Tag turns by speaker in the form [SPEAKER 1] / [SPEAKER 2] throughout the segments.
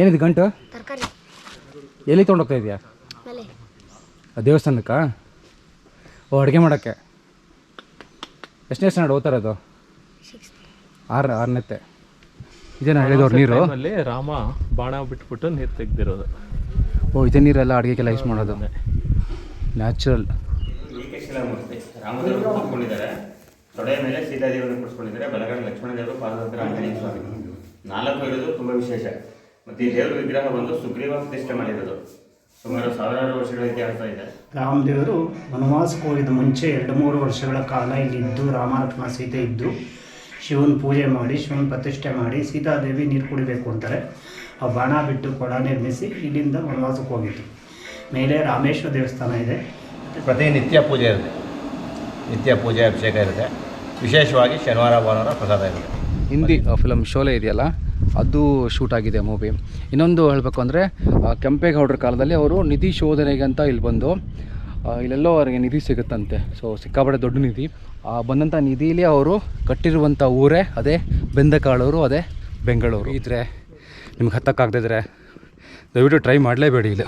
[SPEAKER 1] ಏನಿದು ಗಂಟು?
[SPEAKER 2] ತರಕಾರಿ.
[SPEAKER 1] ಎಲ್ಲಿ ತೊಗೊಂಡೋಗ್ತಾ ಇದೆಯಾ? ದೇವಸ್ಥಾನಕ್ಕ? ಓ ಅಡುಗೆ ಮಾಡೋಕ್ಕೆ. ಎಷ್ಟನೇ ಸ್ಟ್ಯಾಂಡರ್ಡ್ ಓದ್ತಾರದು
[SPEAKER 2] ಅದು
[SPEAKER 1] ಆರು ಆರನೇತೆ ಇದೇನ ಹೇಳಿದವ್ರು ನೀರು?
[SPEAKER 3] ಅಲ್ಲಿ ರಾಮ ಬಾಣ ಬಿಟ್ಬಿಟ್ಟು ನೀರು ತೆಗ್ದಿರೋದು.
[SPEAKER 1] ಓ ಇದೇ ನೀರೆಲ್ಲ ಅಡುಗೆಗೆಲ್ಲ ಯೂಸ್ ಮಾಡೋದು. ನ್ಯಾಚುರಲ್
[SPEAKER 4] ರಾಮದೇವರು ಕೂತ್ಕೊಂಡಿದ್ದಾರೆ. ತೊಡೆಯ ಮೇಲೆ ಸೀತಾದೇವಿಯನ್ನು ಕೂರಿಸ್ಕೊಂಡಿದ್ದಾರೆ ಬಲಗಡೆ ಲಕ್ಷ್ಮಣ ದೇವರು ಪಾದಹತ್ರ ಆಂಜನೇಯ ಸ್ವಾಮಿ. ನಾಲ್ಕು ಇರೋದು ತುಂಬ ವಿಶೇಷ. ಮತ್ತು ಈ ದೇವರ ವಿಗ್ರಹ ಒಂದು ಸುಗ್ರೀವ ಪ್ರತಿಷ್ಠೆ ಮಾಡಿರೋದು. ಸುಮಾರು ಸಾವಿರಾರು ವರ್ಷಗಳ ಇತಿಹಾಸ ಇದೆ.
[SPEAKER 5] ರಾಮದೇವರು ವನವಾಸಕ್ಕೆ ಹೋಗಿದ ಮುಂಚೆ ಎರಡು ಮೂರು ವರ್ಷಗಳ ಕಾಲ ಇಲ್ಲಿ ಇದ್ದು ರಾಮ ಲಕ್ಷ್ಮಣ ಸೀತೆ ಇದ್ದು ಶಿವನ ಪೂಜೆ ಮಾಡಿ ಶಿವನ ಪ್ರತಿಷ್ಠೆ ಮಾಡಿ ಸೀತಾದೇವಿ ನೀರು ಕುಡಿಬೇಕು ಅಂತಾರೆ. ಆ ಬಾಣ ಬಿಟ್ಟು ಕೊಡ ನಿರ್ಮಿಸಿ ಇಲ್ಲಿಂದ ವನವಾಸಕ್ಕೆ ಹೋಗಿತ್ತು ಮೇಲೆ ರಾಮೇಶ್ವರ ದೇವಸ್ಥಾನ ಇದೆ.
[SPEAKER 6] ಪ್ರತಿ ನಿತ್ಯ ಪೂಜೆ ಇರುತ್ತೆ. ನಿತ್ಯ ಪೂಜೆ ಅಭಿಷೇಕ ಇರುತ್ತೆ. ವಿಶೇಷವಾಗಿ ಶನಿವಾರ ಭಾನುವಾರ ಪ್ರಸಾದ ಇರುತ್ತೆ.
[SPEAKER 1] ಹಿಂದಿ ಫಿಲಮ್ ಶೋಲೆ ಇದೆಯಲ್ಲ? ಅದು ಶೂಟ್ ಆಗಿದೆ ಮೂವಿ ಇನ್ನೊಂದು ಹೇಳಬೇಕು ಅಂದರೆ ಕೆಂಪೇಗೌಡರ ಕಾಲದಲ್ಲಿ ಅವರು ನಿಧಿ ಶೋಧನೆಗೆ ಅಂತ ಇಲ್ಲಿ ಬಂದು ಇಲ್ಲೆಲ್ಲೋ ಅವರಿಗೆ ನಿಧಿ ಸಿಗುತ್ತಂತೆ. ಸೊ ಸಿಕ್ಕಾಪಟ್ಟೆ ದೊಡ್ಡ ನಿಧಿ. ಬಂದಂಥ ನಿಧಿಲಿ ಅವರು ಕಟ್ಟಿರುವಂಥ ಊರೇ ಅದೇ ಬೆಂದಕಾಳೂರು, ಅದೇ ಬೆಂಗಳೂರು. ಇದ್ರೆ ನಿಮ್ಗೆ ಹತ್ತಕ್ಕಾಗದಿದ್ರೆ ದಯವಿಟ್ಟು ಟ್ರೈ ಮಾಡಲೇಬೇಡಿ ಇಲ್ಲಿ.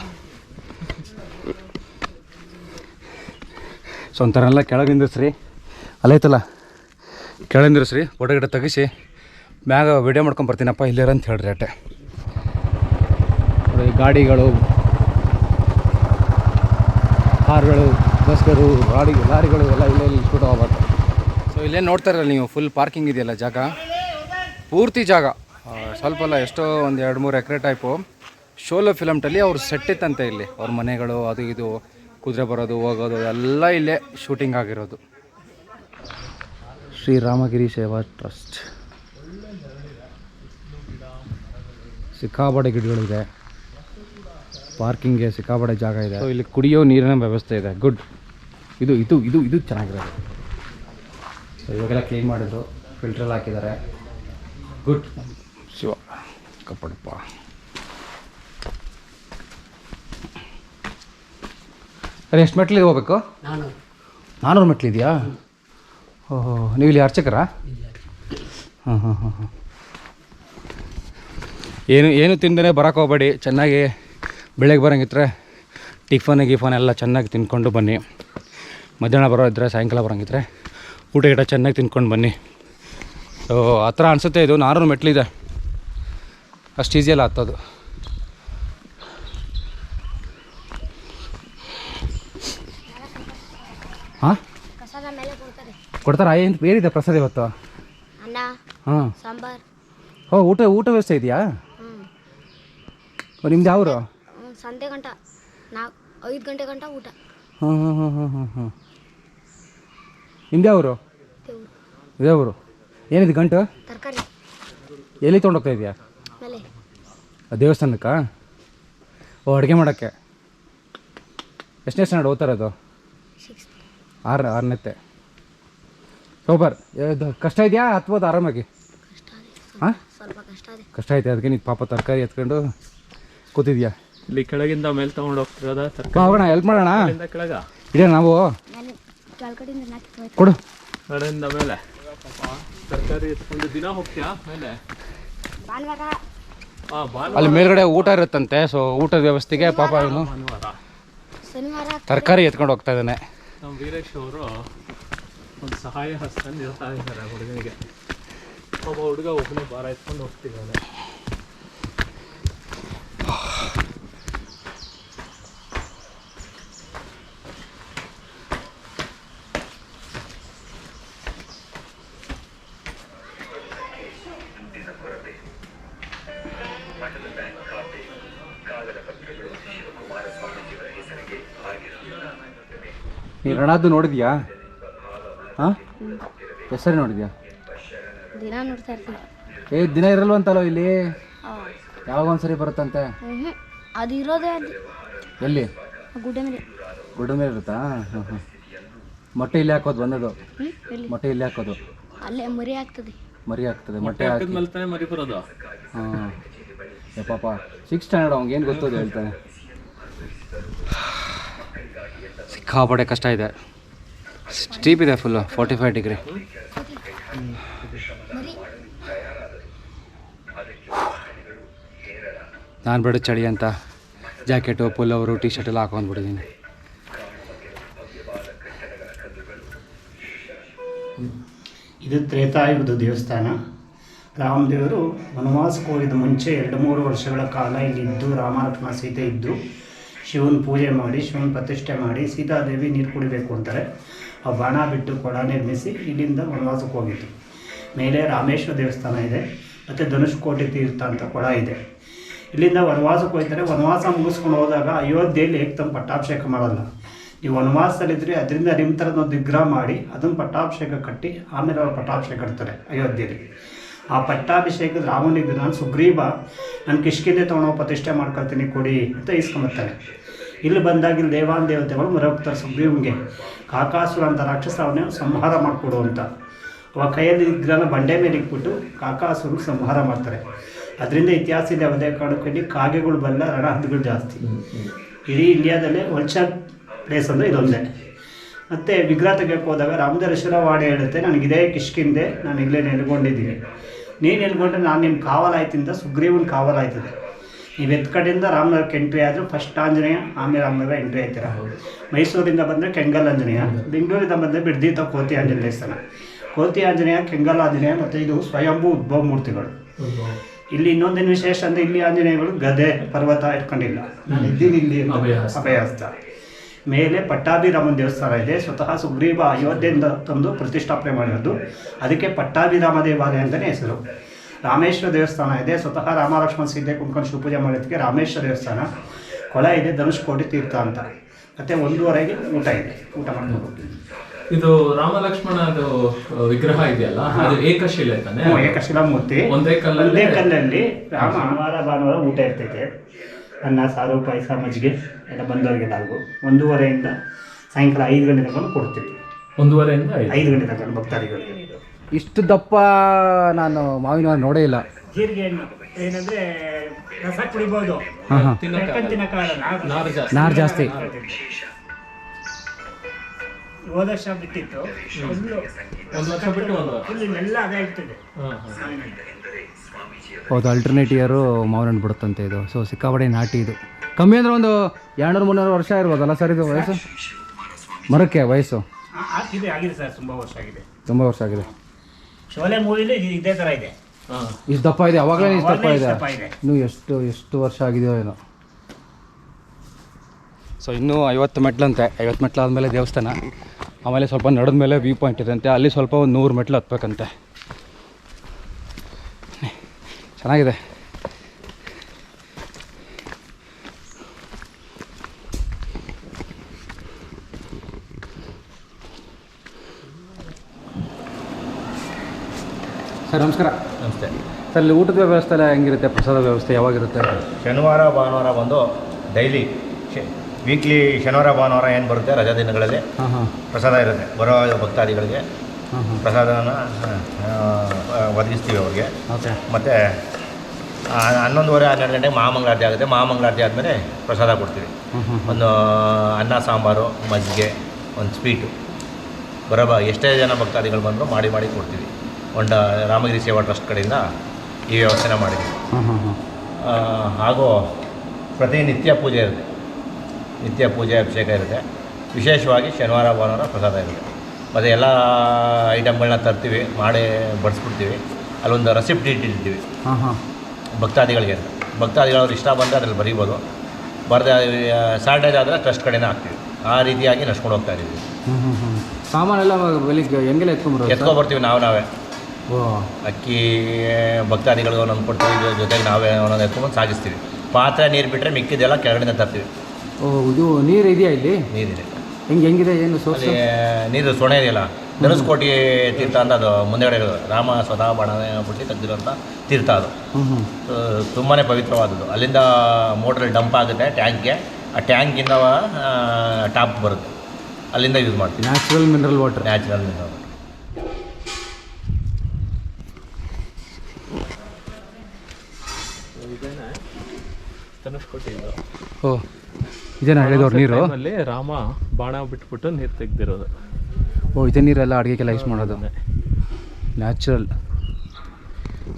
[SPEAKER 1] ಸೊ ಒಂಥರ ಎಲ್ಲ ಕೆಳಗೆ ನಿಂದಿಸ್ರಿ ಅಲ್ಲೈತಲ್ಲ ಕೆಳಗೆ ನಿಂದಿಸ್ರಿ ಫೋಟೋ ತೆಗಿಸಿ ಮ್ಯಾಗ ವಿಡಿಯೋ ಮಾಡ್ಕೊಂಡು ಬರ್ತೀನಪ್ಪ ಇಲ್ಲಿರ ಅಂತ ಹೇಳ್ರಿ ಅಟ್ಟೆ. ಗಾಡಿಗಳು ಕಾರ್ಗಳು ಬಸ್ಗಳು ಗಾಡಿ ಲಾರಿಗಳು ಎಲ್ಲ ಇಲ್ಲೇ ಇಲ್ಲಿ ಶೂಟ್ ಆಗಬಾರ್ದು ಸೊ ಇಲ್ಲೇ ನೋಡ್ತಾ ಇರಲ್ಲ ನೀವು ಫುಲ್ ಪಾರ್ಕಿಂಗ್ ಇದೆಯಲ್ಲ ಜಾಗ? ಪೂರ್ತಿ ಜಾಗ. ಸ್ವಲ್ಪ ಅಲ್ಲ ಎಷ್ಟೋ ಒಂದು ಎರಡು ಮೂರು ಎಕರೆ ಟೈಪು ಶೋಲೋ ಫಿಲಮ್ಟಲ್ಲಿ ಅವ್ರು ಸೆಟ್ ಇತ್ತಂತೆ ಇಲ್ಲಿ. ಅವ್ರ ಮನೆಗಳು ಅದು ಇದು ಕುದುರೆ ಬರೋದು ಹೋಗೋದು ಎಲ್ಲ ಇಲ್ಲೇ ಶೂಟಿಂಗ್ ಆಗಿರೋದು. ಶ್ರೀ ರಾಮಗಿರಿ ಸೇವಾ ಟ್ರಸ್ಟ್. ಸಿಕ್ಕಾಬಡೆ ಗಿಡಗಳಿದೆ ಪಾರ್ಕಿಂಗ್ಗೆ ಸಿಕ್ಕಾಬಡೆ ಜಾಗ ಇದೆ. ಸೊ ಇಲ್ಲಿ ಕುಡಿಯೋ ನೀರಿನ ವ್ಯವಸ್ಥೆ ಇದೆ. ಗುಡ್ ಇದು ಇದು ಇದು ಇದು ಚೆನ್ನಾಗಿರೋದು. ಸೊ ಇವಾಗೆಲ್ಲ ಕ್ಲೀನ್ ಮಾಡಿದ್ರು ಫಿಲ್ಟ್ರಲ್ಲಿ ಹಾಕಿದ್ದಾರೆ. ಗುಡ್ ಶಿವ ಕಪ್ಪಡಪ್ಪ. ಅರೆ ಎಷ್ಟು ಮೆಟ್ಲಿಗೆ ಹೋಗ್ಬೇಕು?
[SPEAKER 2] ನಾನೂರು
[SPEAKER 1] ನಾನ್ನೂರು ಮೆಟ್ಲಿದೆಯಾ ಓಹೋ ನೀವು ಇಲ್ಲಿ. ಅರ್ಚಕರಾ ಹಾಂ ಹಾಂ ಹಾಂ ಹಾಂ ಏನು ಏನು ತಿಂದೇ ಬರೋಕೆ ಹೋಗಬೇಡಿ. ಚೆನ್ನಾಗಿ ಬೆಳಗ್ಗೆ ಬರೋಂಗಿದ್ರೆ ಟಿಫನ್ ಗಿಫನ್ ಎಲ್ಲ ಚೆನ್ನಾಗಿ ತಿನ್ಕೊಂಡು ಬನ್ನಿ. ಮಧ್ಯಾಹ್ನ ಬರೋ ಇದ್ದರೆ ಸಾಯಂಕಾಲ ಬರೋಂಗಿದ್ರೆ ಊಟ ಗಿಟ ಚೆನ್ನಾಗಿ ತಿನ್ಕೊಂಡು ಬನ್ನಿ. ಸೊ ಆ ಥರ ಅನಿಸುತ್ತೆ ಇದು. ನಾರು ಮೆಟ್ಲಿದೆ. ಅಷ್ಟು ಈಸಿಯಲ್ಲ ಹತ್ತೋದು. ಹಾಂ
[SPEAKER 2] ಕೊಡ್ತಾರೆ.
[SPEAKER 1] ಏನು ಏನಿದೆ ಪ್ರಸಾದ ಇವತ್ತು? ಹಾಂ
[SPEAKER 2] ಸಾಂಬಾರ್.
[SPEAKER 1] ಓ ಊಟ ಊಟ ವ್ಯವಸ್ಥೆ ಇದೆಯಾ? ನಿಮ್ದು ಯಾವರು?
[SPEAKER 2] ಸಂತೆ ಗಂಟ. ನಾಲ್ಕು ಐದು ಗಂಟೆ ಗಂಟ ಊಟ.
[SPEAKER 1] ಹಾಂ ಹಾಂ ಹಾಂ ಹಾಂ ಹಾಂ ಹಾಂ ನಿಮ್ದು ಯಾವರು?
[SPEAKER 2] ದೇವ್ರು.
[SPEAKER 1] ಇದೇ ಊರು ಏನಿದು ಗಂಟು?
[SPEAKER 2] ತರಕಾರಿ.
[SPEAKER 1] ಎಲ್ಲಿ ತೊಗೊಂಡೋಗ್ತಾ ಇದೆಯಾ?
[SPEAKER 2] ದೇವಸ್ಥಾನಕ್ಕ
[SPEAKER 1] ದೇವಸ್ಥಾನಕ್ಕಾ? ಓ ಅಡುಗೆ ಮಾಡೋಕ್ಕೆ. ಎಷ್ಟನೇ ಸ್ಟ್ಯಾಂಡರ್ಡ್ ಓದ್ತಾರದು
[SPEAKER 2] ಅದು
[SPEAKER 1] ಆರು ಆರನೇತ್ತೆ. ಸೋಬರ್ ಇದು ಕಷ್ಟ ಇದೆಯಾ ಅಥವಾ ಆರಾಮಾಗಿ? ಹಾಂ
[SPEAKER 2] ಕಷ್ಟ
[SPEAKER 1] ಐತೆ ಅದಕ್ಕೆ ನೀನು ಪಾಪ ತರಕಾರಿ ಎತ್ಕೊಂಡು ಕೂತಿದ್ಯಾ?
[SPEAKER 3] ಇಲ್ಲಿ ಕೆಳಗಿಂದ ಮೇಲೆ ತಗೊಂಡು ಹೋಗ್ತಿರೋದ
[SPEAKER 1] ಹೋಗೋಣ ಹೆಲ್ಪ್ ಮಾಡೋಣ.
[SPEAKER 3] ಕೆಳಗ?
[SPEAKER 1] ಇದೆ ನಾವು. ಕೊಡು.
[SPEAKER 3] ಕಡೆಯಿಂದ ಮೇಲೆ? ತರಕಾರಿ ಎತ್ಕೊಂಡು ದಿನ ಹೋಗ್ತೀಯಾ ಮೇಲೆ?
[SPEAKER 1] ಅಲ್ಲಿ ಮೇಲ್ಗಡೆ ಊಟ ಇರುತ್ತಂತೆ ಸೊ ಊಟದ ವ್ಯವಸ್ಥೆಗೆ ಪಾಪ ಇವನು ತರಕಾರಿ ಎತ್ಕೊಂಡು ಹೋಗ್ತಾ ಇದ್ದಾನೆ.
[SPEAKER 3] ನಮ್ಮ ವೀರೇಶ್ ಅವರು ಒಂದು ಸಹಾಯ ಹಸ್ತ ಇದ್ದಾರೆ ಹುಡುಗನಿಗೆ. ಒಬ್ಬ ಹುಡುಗ ಒಬ್ಬನೇ ಭಾರ ಎತ್ಕೊಂಡು ಹೋಗ್ತಿದ್ದಾನೆ.
[SPEAKER 1] ನೀನು ರಣದ್ದು ನೋಡಿದ್ಯಾ? ಹಾಂ? ಹೆಸರು ನೋಡಿದ್ಯಾ?
[SPEAKER 2] ದಿನ ನೋಡ್ತಾ ಇರ್ತೀನಿ.
[SPEAKER 1] ಏ ದಿನ ಇರಲ್ವಂತಲ್ಲ ಇಲ್ಲಿ? ಯಾವಾಗ ಒಂದ್ಸರಿ ಬರುತ್ತಂತೆ?
[SPEAKER 2] ಹ್ಞೂ ಅದು ಇರೋದೇ ಅಲ್ಲಿ.
[SPEAKER 1] ಎಲ್ಲಿ?
[SPEAKER 2] ಗುಡ್ಡ ಮೇಲೆ.
[SPEAKER 1] ಗುಡ್ಡ ಮೇಲೆ ಇರುತ್ತಾ? ಹಾಂ ಹಾಂ. ಮೊಟ್ಟೆ ಇಲ್ಲಿ ಹಾಕೋದು ಬಂದದು
[SPEAKER 2] ಹ್ಞೂ ಎಲ್ಲಿ?
[SPEAKER 1] ಮೊಟ್ಟೆ ಇಲ್ಲಿ ಹಾಕೋದು.
[SPEAKER 2] ಅಲ್ಲೇ ಮರಿ ಆಗ್ತದೆ.
[SPEAKER 1] ಮರಿ ಆಗ್ತದೆ ಮೊಟ್ಟೆ ಹಾಕಿ.
[SPEAKER 3] ಮೇಲೆ ತಾನೇ ಮರಿ ಬರೋದು.
[SPEAKER 1] ಹಾಂ. ಏ ಪಾಪ. ಸಿಕ್ಸ್ ಸ್ಟ್ಯಾಂಡರ್ಡ್ ಅವ್ನಿಗೆ ಏನು ಗೊತ್ತದು ಹೇಳ್ತಾನೆ ಸಿಕ್ಕಾಪಡೆ ಕಷ್ಟ ಇದೆ. ಸ್ಟೀಪ್ ಇದೆ ಫುಲ್ಲು ಫೋರ್ಟಿ ಫೈವ್ ಡಿಗ್ರಿ ನಾನು ಬಿಡು ಚಳಿ ಅಂತ ಜಾಕೆಟು ಪುಲ್ಲವರು ಟಿ ಶರ್ಟ್ ಎಲ್ಲ ಹಾಕೊಂಡ್ಬಿಟ್ಟಿದ್ದೀನಿ
[SPEAKER 5] ಇದು ತ್ರೇತಾಯುಗದ ದೇವಸ್ಥಾನ. ರಾಮದೇವರು ವನವಾಸಕ್ಕೆ ಹೋಗಿದ ಮುಂಚೆ ಎರಡು ಮೂರು ವರ್ಷಗಳ ಕಾಲ ಇಲ್ಲಿದ್ದು ರಾಮಲಕ್ಷ್ಮಣ ಸೀತೆ ಇದ್ದು, ಶಿವನ ಪೂಜೆ ಮಾಡಿ, ಶಿವನ ಪ್ರತಿಷ್ಠೆ ಮಾಡಿ, ಸೀತಾದೇವಿ ನೀರು ಕುಡಿಬೇಕು ಅಂತಾರೆ. ಆ ಬಾಣ ಬಿಟ್ಟು ಕೊಡ ನಿರ್ಮಿಸಿ ಇಲ್ಲಿಂದ ವನವಾಸಕ್ಕೆ ಹೋಗಿದ್ದು. ಮೇಲೆ ರಾಮೇಶ್ವರ ದೇವಸ್ಥಾನ ಇದೆ. ಮತ್ತು ಧನುಷ್ಕೋಟಿ ತೀರ್ಥ ಅಂತ ಕೊಳ ಇದೆ. ಇಲ್ಲಿಂದ ವನವಾಸಕ್ಕೆ ಹೋಗ್ತಾರೆ ವನವಾಸ ಮುಗಿಸ್ಕೊಂಡು ಹೋದಾಗ ಅಯೋಧ್ಯೆಯಲ್ಲಿ ಹೇಗೆ ತಮ್ಮ ಪಟ್ಟಾಭಿಷೇಕ ಮಾಡಲ್ಲ. ನೀವು ವನವಾಸದಲ್ಲಿದ್ದರೆ ಅದರಿಂದ ನಿಮ್ಮ ಥರದ ಒಂದು ವಿಗ್ರಹ ಮಾಡಿ, ಅದನ್ನು ಪಟ್ಟಾಭಿಷೇಕ ಕಟ್ಟಿ, ಆಮೇಲೆ ಅವ್ರು ಪಟ್ಟಾಭಿಷೇಕ ಕಟ್ತಾರೆ ಅಯೋಧ್ಯೆಯಲ್ಲಿ. ಆ ಪಟ್ಟಾಭಿಷೇಕದ ರಾಮನಿಗೆ ನಾನು ಸುಗ್ರೀವ ನಾನು ಕಿಷ್ಕಿಂದೆ ತೊಗೊಂಡೋಗಿ ಪ್ರತಿಷ್ಠೆ ಮಾಡ್ಕೊಳ್ತೀನಿ, ಕೊಡಿ ಅಂತ ಇಸ್ಕೊಂಬರ್ತಾರೆ ಇಲ್ಲಿ ಬಂದಾಗ ಇಲ್ಲಿ ದೇವಾನ್ ದೇವತೆಗಳು ಮೊರೆ ಹೋಗ್ತಾರೆ ಸುಗ್ರೀವಂಗೆ. ಕಾಕಾಸುರ ಅಂತ ರಾಕ್ಷಸ ಅವನೇ ಸಂಹಾರ ಮಾಡಿಕೊಡು ಅಂತ. ಅವ ಕೈಯಲ್ಲಿ ವಿಗ್ರಹನ ಬಂಡೆ ಮೇಲೆ ಇಟ್ಬಿಟ್ಟು ಕಾಕಾಸುರ ಸಂಹಾರ ಮಾಡ್ತಾರೆ. ಅದರಿಂದ ಇತಿಹಾಸ ಇದೆ ಯಾವುದೇ ಕಾರಣಕ್ಕೆ ಕಾಗೆಗಳು ಬಲ್ಲ ರಣಹದ್ದುಗಳು ಜಾಸ್ತಿ. ಇಡೀ ಇಂಡಿಯಾದಲ್ಲೇ ಒಳ್ಚ ಪ್ಲೇಸ್ ಅಂದರೆ ಇದೊಂದೇ. ಮತ್ತು ವಿಗ್ರಹ ತೆಗೆಯೋಕ್ಕೆ ಹೋದಾಗ ರಾಮದೇಶ್ವರ ವಾಣಿ ಹೇಳುತ್ತೆ, ನನಗಿದೇ ಕಿಷ್ಕಿಂದೆ ನಾನು ಇಲ್ಲೇ ನೆಲ್ಕೊಂಡಿದ್ದೀನಿ ನೀನು ನೆಲ್ಕೊಂಡ್ರೆ ನಾನು ನಿಮ್ಮ ಕಾವಲಾಯ್ತಿಂದ, ಸುಗ್ರೀವನ ಕಾವಲಾಯ್ತದೆ. ನೀವು ಎತ್ತ ಕಡೆಯಿಂದ ರಾಮನಗರಕ್ಕೆ ಎಂಟ್ರಿ ಆದರೂ ಫಸ್ಟ್ ಆಂಜನೇಯ, ಆಮೇಲೆ ರಾಮನಗರ ಎಂಟ್ರಿ ಆಯ್ತೀರ? ಮೈಸೂರಿಂದ ಬಂದರೆ ಕೆಂಗಲ್ ಆಂಜನೇಯ, ಬೆಂಗಳೂರಿಂದ ಬಂದರೆ ಬಿಡ್ದೀತ ಕೋತಿ ಆಂಜನೇಯ ದೇವಸ್ಥಾನ ಕೋತಿ ಆಂಜನೇಯ, ಕೆಂಗಲ್ ಆಂಜನೇಯ ಮತ್ತು ಇದು ಸ್ವಯಂಭೂ ಉದ್ಭವ ಮೂರ್ತಿಗಳು. ಇಲ್ಲಿ ಇನ್ನೊಂದೇನು ವಿಶೇಷ ಅಂದರೆ ಇಲ್ಲಿ ಆಂಜನೇಯಗಳು ಗದೆ ಪರ್ವತ ಇಟ್ಕೊಂಡಿಲ್ಲ. ನಾನು ಇದ್ದೀನಿ ಇಲ್ಲಿ ಅಂತ
[SPEAKER 3] ಅಭಯಹಸ್ತ.
[SPEAKER 5] ಅಭಯಹಸ್ತ. ಮೇಲೆ ಪಟ್ಟಾಭಿರಾಮನ ದೇವಸ್ಥಾನ ಇದೆ. ಸ್ವತಃ ಸುಗ್ರೀವ ಅಯೋಧ್ಯೆಯಿಂದ ತಂದು ಪ್ರತಿಷ್ಠಾಪನೆ ಮಾಡಿರೋದು. ಅದಕ್ಕೆ ಪಟ್ಟಾಭಿರಾಮ ದೇವಾಲಯ ಅಂತಲೇ ಹೆಸರು. ರಾಮೇಶ್ವರ ದೇವಸ್ಥಾನ ಇದೆ. ಸ್ವತಃ ರಾಮಲಕ್ಷ್ಮಣ ಸೀತೆ ಕುಂತ್ಕೊಂಡು ಶಿವಪೂಜೆ ಮಾಡೋದಕ್ಕೆ ರಾಮೇಶ್ವರ ದೇವಸ್ಥಾನ. ಕೊಳ ಇದೆ. ಧನುಷ್ಕೋಟಿ ತೀರ್ಥ ಅಂತ. ಮತ್ತು ಒಂದೂವರೆಗೆ ಊಟ ಇದೆ. ಊಟ ಮಾಡ್ಕೊಂಡು
[SPEAKER 3] ಇದು ರಾಮ ಲಕ್ಷ್ಮಣದು ವಿಗ್ರಹ ಇದೆಯಲ್ಲ? ಅದು ಏಕಶಿಲೆ ತಾನೆ?
[SPEAKER 5] ಏಕಶಿಲಾ ಮೂರ್ತಿ.
[SPEAKER 3] ಒಂದೇ ಕಲ್ಲಲ್ಲಿ?
[SPEAKER 5] ಒಂದೇ ಕಲ್ಲಲ್ಲಿ ರಾಮ ಭಾನುವಾರ ಭಾನುವಾರ ಊಟ ಇರ್ತೈತೆ. ಅನ್ನ ಸಾರು ಪಾಯಸ ಮಜ್ಜಿಗೆ ಎಲ್ಲ ಬಂದವರಿಗೆ ನಾವು ಒಂದೂವರೆಯಿಂದ ಸಾಯಂಕಾಲ ಐದು ಗಂಟೆ ತನಕ ಕೊಡ್ತೀವಿ.
[SPEAKER 3] ಒಂದೂವರೆಯಿಂದ ಐದು?
[SPEAKER 5] ಐದು ಗಂಟೆ ತನಕ ಭಕ್ತಾದಿಗಳಿಗೆ.
[SPEAKER 1] ಇಷ್ಟು ದಪ್ಪ ನಾನು ಮಾವಿನ ನೋಡೇ ಇಲ್ಲ.
[SPEAKER 5] ಜೀರಿಗೆ ಹಣ್ಣು. ಏನಂದ್ರೆ ರಸ ಕುಡಿಬೋದು.
[SPEAKER 3] ನಾರು ಜಾಸ್ತಿ.
[SPEAKER 1] ನಾರು ಜಾಸ್ತಿ.
[SPEAKER 5] ಹೋದ ವರ್ಷ ಬಿಟ್ಟಿತ್ತು. ಫುಲ್ಲು
[SPEAKER 3] ಒಂದು ವರ್ಷ ಬಿಟ್ಟು ಒಂದು
[SPEAKER 5] ಫುಲ್ ಎಲ್ಲ ಅದೇ ಇರ್ತದೆ.
[SPEAKER 1] ಹೌದು ಅಲ್ಟರ್ನೇಟ್ ಇಯರು ಮಾವಿನ ಹಣ್ಣು ಬಿಡುತ್ತಂತೆ ಇದು. ಸೊ ಸಿಕ್ಕಾಪಡೆ ನಾಟಿ ಇದು. ಕಮ್ಮಿ ಅಂದ್ರೆ ಒಂದು ಎರಡುನೂರು ಮುನ್ನೂರು ವರ್ಷ ಇರ್ಬೋದಲ್ಲ ಸರ್ ಇದು ವಯಸ್ಸು? ಮರಕ್ಕೆ ವಯಸ್ಸು.
[SPEAKER 5] ಆಗಿದೆ ಆಗಿದೆ ಸರ್ ತುಂಬ ವರ್ಷ ಆಗಿದೆ.
[SPEAKER 1] ತುಂಬ ವರ್ಷ ಆಗಿದೆ.
[SPEAKER 5] ಶೋಲೆ ಮೂವಿಲಿ ಇದೇ ಥರ ಇದೆ.
[SPEAKER 3] ಹಾಂ.
[SPEAKER 1] ಇಷ್ಟು ದಪ್ಪ ಇದೆ ಅವಾಗಲೇ ಇಷ್ಟು ದಪ್ಪ ಇದೆ.
[SPEAKER 5] ಇನ್ನು
[SPEAKER 1] ಇನ್ನೂ ಎಷ್ಟು ಎಷ್ಟು ವರ್ಷ ಆಗಿದೆಯೋ ಏನೋ. ಸೊ ಇನ್ನೂ ಐವತ್ತು ಮೆಟ್ಲಂತೆ. ಐವತ್ತು ಮೆಟ್ಲು ಆದಮೇಲೆ ದೇವಸ್ಥಾನ. ಆಮೇಲೆ ಸ್ವಲ್ಪ ನಡೆದ ಮೇಲೆ ವ್ಯೂ ಪಾಯಿಂಟ್ ಇದಂತೆ ಅಲ್ಲಿ ಸ್ವಲ್ಪ ಒಂದು ನೂರು ಮೆಟ್ಲು ಹತ್ಬೇಕಂತೆ. ಚೆನ್ನಾಗಿದೆ. ಸರ್ ನಮಸ್ಕಾರ.
[SPEAKER 6] ನಮಸ್ತೆ.
[SPEAKER 1] ಸರ್ ಇಲ್ಲಿ ಊಟದ ವ್ಯವಸ್ಥೆ ಎಲ್ಲ ಹೆಂಗಿರುತ್ತೆ? ಪ್ರಸಾದ ವ್ಯವಸ್ಥೆ ಯಾವಾಗಿರುತ್ತೆ?
[SPEAKER 6] ಶನಿವಾರ ಭಾನುವಾರ ಬಂದು ಡೈಲಿ ವೀಕ್ಲಿ ಶನಿವಾರ ಭಾನುವಾರ ಏನು ಬರುತ್ತೆ? ರಜಾ ದಿನಗಳಲ್ಲಿ ಪ್ರಸಾದ ಇರುತ್ತೆ. ಬರೋ ಭಕ್ತಾದಿಗಳಿಗೆ ಪ್ರಸಾದನ ಒದಗಿಸ್ತೀವಿ ಅವ್ರಿಗೆ. ಮತ್ತು ಹನ್ನೊಂದುವರೆ ಹನ್ನೆರಡು ಗಂಟೆಗೆ ಮಹಾಮಂಗಳಾರತಿ ಆಗುತ್ತೆ. ಮಹಾಮಂಗಳಾರತಿ ಆದಮೇಲೆ ಪ್ರಸಾದ ಕೊಡ್ತೀವಿ. ಒಂದು ಅನ್ನ ಸಾಂಬಾರು ಮಜ್ಜಿಗೆ ಒಂದು ಸ್ವೀಟು. ಬರೋ ಬ- ಎಷ್ಟೇ ಜನ ಭಕ್ತಾದಿಗಳು ಬಂದರೂ ಮಾಡಿ ಮಾಡಿ ಕೊಡ್ತೀವಿ. ಒಂದು ರಾಮಗಿರಿ ಸೇವಾ ಟ್ರಸ್ಟ್ ಕಡೆಯಿಂದ ಈ ವ್ಯವಸ್ಥೆನ ಮಾಡಿದ್ದೀವಿ. ಹಾಗೂ ಪ್ರತಿನಿತ್ಯ ಪೂಜೆ ಇರುತ್ತೆ. ನಿತ್ಯ ಪೂಜೆ ಅಭಿಷೇಕ ಇರುತ್ತೆ. ವಿಶೇಷವಾಗಿ ಶನಿವಾರ ಭಾನುವಾರ ಪ್ರಸಾದ ಇರುತ್ತೆ. ಮತ್ತು ಎಲ್ಲ ಐಟಮ್ಗಳನ್ನ ತರ್ತೀವಿ ಮಾಡಿ ಬಡಿಸ್ಬಿಡ್ತೀವಿ. ಅಲ್ಲೊಂದು ರೆಸಿಪ್ಟ್ ಇಟ್ಟಿರ್ತೀವಿ.
[SPEAKER 1] ಹಾಂ ಹಾಂ.
[SPEAKER 6] ಭಕ್ತಾದಿಗಳಿಗೆ ಅಂತ ಭಕ್ತಾದಿಗಳು ಅವ್ರು ಇಷ್ಟ ಬಂದರೆ ಅದ್ರಲ್ಲಿ ಬರೀಬೋದು. ಬರೆದ ಸ್ಯಾಟರ್ಡೇ ಆದರೆ ಟ್ರಸ್ಟ್ ಕಡೆನೇ ಹಾಕ್ತೀವಿ. ಆ ರೀತಿಯಾಗಿ ನಡ್ಸ್ಕೊಂಡು ಹೋಗ್ತಾ ಇದ್ದೀವಿ.
[SPEAKER 1] ಹ್ಞೂ ಹ್ಞೂ ಹ್ಞೂ ಸಾಮಾನೆಲ್ಲ ಬೆಳಿಗ್ಗೆ ಹೆಂಗೆಲ್ಲ ಎತ್ಕೊಂಬರೋದು
[SPEAKER 6] ಎತ್ಕೊಬರ್ತೀವಿ ನಾವು ನಾವೇ. ಅಕ್ಕಿ ಭಕ್ತಾದಿಗಳಿಗೆ ಒಂದೊಂದು ಕೊಡ್ತೀವಿ ಜೊತೆಗೆ ನಾವೇ ಒಂದೊಂದು ಎತ್ಕೊಂಡ್ಬಂದು ಸಾಗಿಸ್ತೀವಿ. ಪಾತ್ರೆ ನೀರು ಬಿಟ್ಟರೆ ಮಿಕ್ಕಿದೆಲ್ಲ ಕೆಳಗಡೆ ತರ್ತೀವಿ.
[SPEAKER 1] ಓ ಇದು ನೀರು ಇದೆಯಾ ಇಲ್ಲಿ?
[SPEAKER 6] ನೀರಿದೆ
[SPEAKER 1] ಹೆಂಗೆ ಹೆಂಗಿದೆ? ಏನು ಸೋರ್ಸ್
[SPEAKER 6] ಅಲ್ಲಿ ನೀರು ಸೊಣೆ ಇದೆಯಲ್ಲ? ಧನುಸ್ಕೋಟಿ ತೀರ್ಥ ಅಂತ ಅದು ಮುಂದೆಗಡೆ ಇರೋದು. ರಾಮ ಸ್ವತಃ ಬಾಣ ಬಿಟ್ಟು ತೆಗೆದಿರುವಂಥ ತೀರ್ಥ ಅದು. ತುಂಬಾ ಪವಿತ್ರವಾದದ್ದು. ಅಲ್ಲಿಂದ ಮೋಟ್ರಲ್ಲಿ ಡಂಪ್ ಆಗುತ್ತೆ ಟ್ಯಾಂಕ್ಗೆ. ಆ ಟ್ಯಾಂಕಿಂದ ಟಾಪ್ ಬರುತ್ತೆ. ಅಲ್ಲಿಂದ ಯೂಸ್ ಮಾಡ್ತೀವಿ.
[SPEAKER 1] Natural mineral water
[SPEAKER 6] natural
[SPEAKER 3] mineral Dhanushkodi ಇದು.
[SPEAKER 1] ಓ. ಇದೇನಾ ಹೇಳಿದವ್ರು ನೀರು?
[SPEAKER 3] ಅಲ್ಲಿ ರಾಮ ಬಾಣ ಬಿಟ್ಬಿಟ್ಟು ನೀರು ತೆಗ್ದಿರೋದು.
[SPEAKER 1] ಓ ಇದೇ ನೀರೆಲ್ಲ ಅಡುಗೆಗೆಲ್ಲ ಯೂಸ್ ಮಾಡೋದು? ನ್ಯಾಚುರಲ್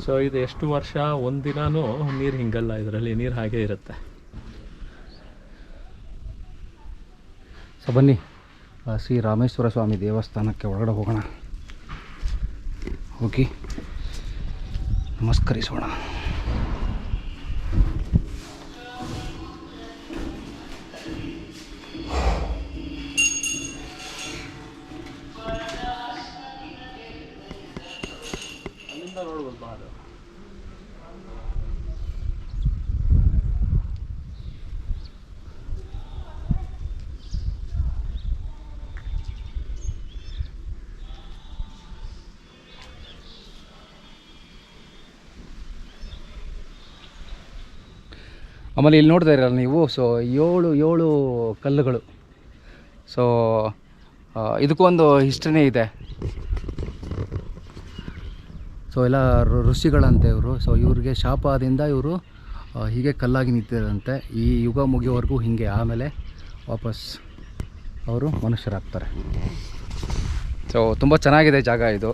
[SPEAKER 3] ಸೊ ಇದು ಎಷ್ಟು ವರ್ಷ ಒಂದಿನೂ ನೀರು ಹಿಂಗಲ್ಲ ಇದರಲ್ಲಿ ನೀರು ಹಾಗೆ ಇರುತ್ತೆ.
[SPEAKER 1] ಸೊ ಬನ್ನಿ. ಶ್ರೀ ರಾಮೇಶ್ವರ ಸ್ವಾಮಿ ದೇವಸ್ಥಾನಕ್ಕೆ ಒಳಗಡೆ ಹೋಗೋಣ. ಹೋಗಿ ನಮಸ್ಕರಿಸೋಣ. ಆಮೇಲೆ ಇಲ್ಲಿ ನೋಡ್ತಾ ಇರಲ್ಲ ನೀವು ಸೊ ಏಳು ಏಳು ಕಲ್ಲುಗಳು. ಸೊ ಇದಕ್ಕೂ ಒಂದು ಹಿಸ್ಟ್ರಿನೇ ಇದೆ. ಸೊ ಎಲ್ಲ ಋಷಿಗಳಂತೆ ಇವರು. ಸೊ ಇವ್ರಿಗೆ ಶಾಪದಿಂದ ಇವರು ಹೀಗೆ ಕಲ್ಲಾಗಿ ನಿಂತಿರಂತೆ ಈ ಯುಗ ಮುಗಿಯೋವರೆಗೂ ಹೀಗೆ ಆಮೇಲೆ ವಾಪಸ್ ಅವರು ಮನುಷ್ಯರಾಗ್ತಾರೆ. ಸೊ ತುಂಬ ಚೆನ್ನಾಗಿದೆ ಜಾಗ ಇದು.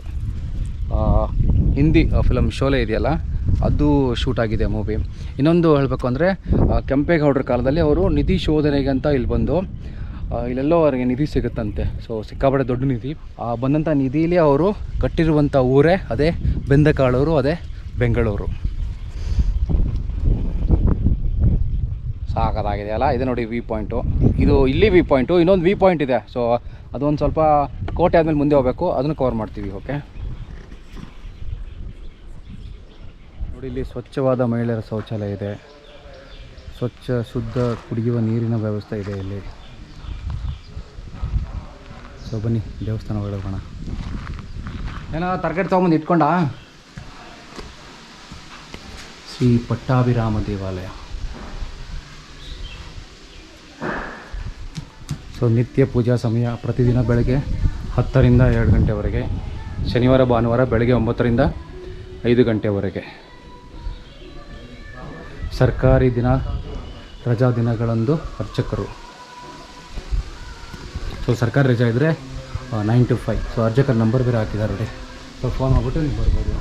[SPEAKER 1] ಹಿಂದಿ ಫಿಲಮ್ ಶೋಲೆ ಇದೆಯಲ್ಲ? ಅದು ಶೂಟ್ ಆಗಿದೆ ಮೂವಿ. ಇನ್ನೊಂದು ಹೇಳಬೇಕು ಅಂದರೆ ಕೆಂಪೇಗೌಡರ ಕಾಲದಲ್ಲಿ ಅವರು ನಿಧಿ ಅಂತ ಇಲ್ಲಿ ಬಂದು ಇಲ್ಲೆಲ್ಲೋ ಅವರಿಗೆ ನಿಧಿ ಸಿಗುತ್ತಂತೆ. ಸೊ ಸಿಕ್ಕಾಪಟ್ಟೆ ದೊಡ್ಡ ನಿಧಿ. ಆ ಬಂದಂಥ ನಿಧಿಲಿ ಅವರು ಕಟ್ಟಿರುವಂಥ ಊರೇ ಅದೇ ಬೆಂದಕಾಳೂರು, ಅದೇ ಬೆಂಗಳೂರು. ಸಾಕದಾಗಿದೆಯಲ್ಲ, ಇದೆ ನೋಡಿ ವಿ ಪಾಯಿಂಟು ಇದು ಇಲ್ಲಿ ವಿ ಪಾಯಿಂಟು ಇನ್ನೊಂದು ವಿ ಪಾಯಿಂಟ್ ಇದೆ. ಸೊ ಅದೊಂದು ಸ್ವಲ್ಪ ಕೋಟೆ ಆದಮೇಲೆ ಮುಂದೆ ಹೋಗಬೇಕು, ಅದನ್ನು ಕವರ್ ಮಾಡ್ತೀವಿ ಓಕೆ ನೋಡಿ, ಇಲ್ಲಿ ಸ್ವಚ್ಛವಾದ ಮಹಿಳೆಯರ ಶೌಚಾಲಯ ಇದೆ. ಸ್ವಚ್ಛ, ಶುದ್ಧ ಕುಡಿಯುವ ನೀರಿನ ವ್ಯವಸ್ಥೆ ಇದೆ ಇಲ್ಲಿ. ಸೊ, ಬನ್ನಿ ದೇವಸ್ಥಾನ ಹೇಳೋಣ ಏನೋ ತರಕಾರಿ ತೊಗೊಂಬಂದು ಇಟ್ಕೊಂಡ? ಶ್ರೀ ಪಟ್ಟಾಭಿರಾಮ ದೇವಾಲಯ. ಸೊ, ನಿತ್ಯ ಪೂಜಾ ಸಮಯ ಪ್ರತಿದಿನ ಬೆಳಗ್ಗೆ ಹತ್ತರಿಂದ ಎರಡು ಗಂಟೆವರೆಗೆ. ಶನಿವಾರ, ಭಾನುವಾರ ಬೆಳಗ್ಗೆ ಒಂಬತ್ತರಿಂದ ಐದು ಗಂಟೆವರೆಗೆ. ಸರ್ಕಾರಿ ದಿನ, ರಜಾ ದಿನಗಳಂದು ಅರ್ಚಕರು. ಸೊ ಸರ್ಕಾರಿ ರಜಾ ಇದ್ದರೆ ನೈನ್ ಟು ಫೈವ್ ಸೊ ಅರ್ಚಕರ ನಂಬರ್ ಬೇರೆ ಹಾಕಿದ್ದಾರೆ ಸೊ ಫೋನ್ ಮಾಡಿಬಿಟ್ಟು ನೀವು ಬರ್ಬೋದು.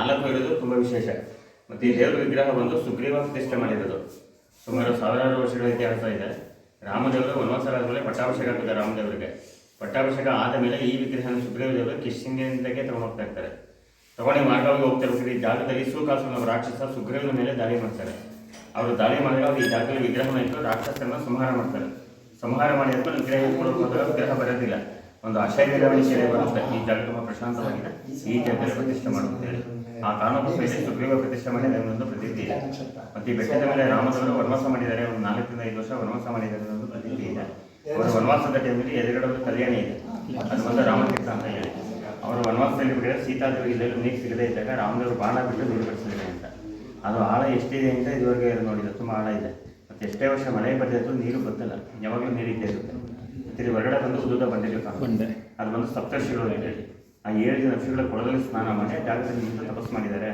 [SPEAKER 4] ನಾಲ್ಕು ಇರೋದು ತುಂಬ ವಿಶೇಷ. ಮತ್ತು ಈ ದೇವರ ವಿಗ್ರಹ ಬಂದು ಸುಗ್ರೀವ ಪ್ರತಿಷ್ಠೆ ಮಾಡಿರೋದು. ಸುಮಾರು ಸಾವಿರಾರು ವರ್ಷಗಳ ಇತಿಹಾಸ ಇದೆ. ರಾಮದೇವರು ವನವಾಸರಾದಮೇಲೆ ಪಟ್ಟಾಭಿಷೇಕ ಆಗ್ತದೆ ರಾಮದೇವರಿಗೆ. ಪಟ್ಟಾಭಿಷೇಕ ಆದ ಮೇಲೆ ಈ ವಿಗ್ರಹನ ಸುಗ್ರೀವ ದೇವರು ಕಿಶ್ಚಿಂಗಿಂದಕ್ಕೆ ತಗೊಂಡು ಹೋಗ್ತಾ ಇರ್ತಾರೆ. ತಗೊಂಡು ಮಾರ್ಗವಾಗಿ ಹೋಗ್ತಾ ಇರ್ತಾರೆ. ಈ ಜಾಗದಲ್ಲಿ ಸೂಕಾಸುನ ನಮ್ಮ ರಾಕ್ಷಸ ಸುಗ್ರೀವನ ಮೇಲೆ ದಾಳಿ ಮಾಡ್ತಾರೆ. ಅವರು ದಾಳಿ ಮಾಡಿದಾಗ ಈ ಜಾಗದಲ್ಲಿ ವಿಗ್ರಹನ ಇಟ್ಟು ರಾಕ್ಷಸರನ್ನ ಸಂಹಾರ ಮಾಡ್ತಾರೆ. ಸಂಹಾರ ಮಾಡಿ ಆದ್ಮೇಲೆ ವಿಗ್ರಹ ಹೋದಾಗ ವಿಗ್ರಹ ಬರೋದಿಲ್ಲ. ಒಂದು ಅಶಯ ನಿರ್ವಹಣೆ ಬರುತ್ತೆ. ಈ ಜಾಗ ತುಂಬ ಪ್ರಶಾಂತವಾಗಿದೆ. ಈ ಜಾಗದಲ್ಲಿ ಪ್ರತಿಷ್ಠೆ ಮಾಡುತ್ತೆ ಹೇಳಿ ಆ ಕಾರಣಕ್ಕೋಸ್ಕರ ಇಲ್ಲಿ ಸುಗ್ರೀವ ಪ್ರತಿಷ್ಠೆ ಮಾಡಿ ಒಂದು ಪ್ರತೀತಿ. ಇದೆ ಮತ್ತೆ ಈ ಬೆಟ್ಟದ ಮೇಲೆ ರಾಮದೇವರು ವನವಾಸ ಮಾಡಿದ್ದಾರೆ ಒಂದು ನಾಲ್ಕರಿಂದ ಐದು ವರ್ಷ ವನವಾಸ ಮಾಡಿದ್ದಾರೆ ಅನ್ನೋದು ಒಂದು ಪ್ರತೀತಿ ಇದೆ. ಅವರ ವನವಾಸದ ಟೈಮಲ್ಲಿ ಎದುರುಗಡೆ ಒಂದು ಕಲ್ಯಾಣಿ ಇದೆ. ಅದು ಬಂದ ರಾಮತೀರ್ಥ ಅಂತ ಹೇಳಿ. ಅವರು ವನವಾಸದಲ್ಲಿ ಬಿಟ್ಟರೆ ಸೀತಾದೇವಿ ಇಲ್ಲೆಲ್ಲ ನೀರು ಸಿಗದೇ ಇದ್ದಾಗ ರಾಮದೇವರು ಬಾಣ ಬಿಟ್ಟು ನೀರು ಬಿಡಿಸಿದ್ದಾರೆ ಅಂತ. ಅದು ಆಳ ಎಷ್ಟಿದೆ ಅಂತ ಇದುವರೆಗೆ ನೋಡಿದ್ರೆ ತುಂಬ ಆಳ ಇದೆ. ಮತ್ತೆ ಎಷ್ಟೇ ವರ್ಷ ಮಳೆ ಬಂದಿದ್ದು ನೀರು ಗೊತ್ತಿಲ್ಲ ಯಾವಾಗಲೂ ನೀರು ಇದ್ದೇ ಇರುತ್ತೆ. ಮತ್ತು ಇಲ್ಲಿ ಹೊರಗಡೆ ಬಂದು ಉದ್ದ ಬಂದಿಲ್ಲ ಬಂದೆ ಅದು ಬಂದು ಸಪ್ತರ್ಷಿಗಳು ಇದೆ ಆ ಏಳು ಜನ ಋಷಿಗಳ ಕೊಳದಲ್ಲಿ ಸ್ನಾನ ಮಾಡಿ ಆ ಜಾಗದಲ್ಲಿ ನಿಂತು ತಪಸ್ ಮಾಡಿದ್ದಾರೆ.